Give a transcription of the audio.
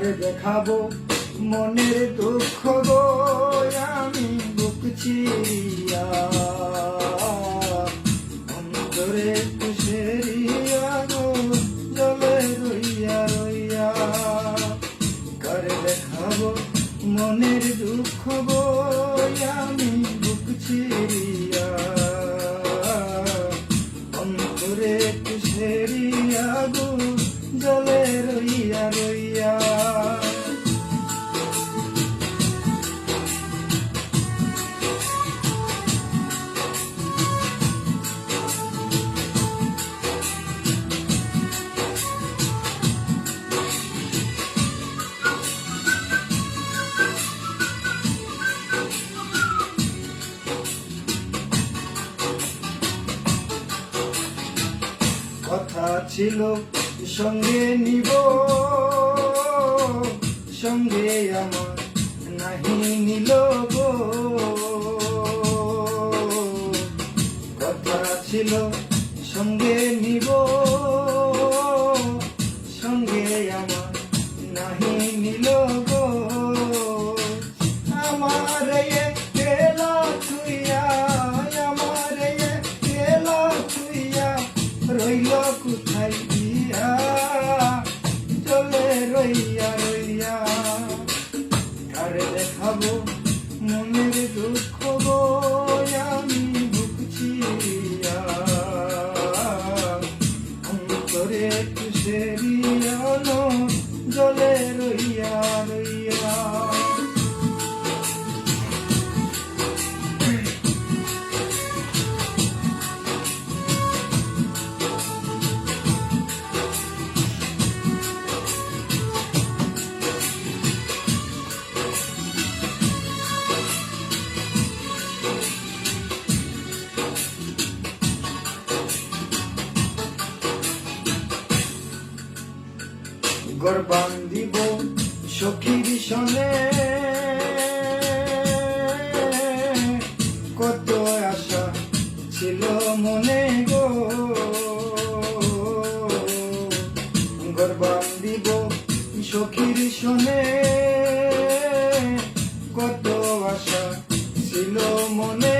দেখাবো মনের দুঃখ গো, আমি বুক চিরিয়া অন্তরে তুষেরিয়া গো, জলে রইয়া রইয়া। করে দেখাবো মনের দুঃখ গো, আমি বুক চিরিয়া অন্তরে তুষেরিয়া গো, জলে কথা ছিল সঙ্গে নিব। সঙ্গে আমার নাহি নিল গো। কথা ছিল সঙ্গে নিব। রইল কোথায় দিয়া চলে রইয়া রইয়া। আরে দেখাবো মনের দুঃখ গো? গরবান দিব সখীর সনে। কত আশা ছিল মনে গো। গরবান দিব সখীর সনে। কত আশা ছিল মনে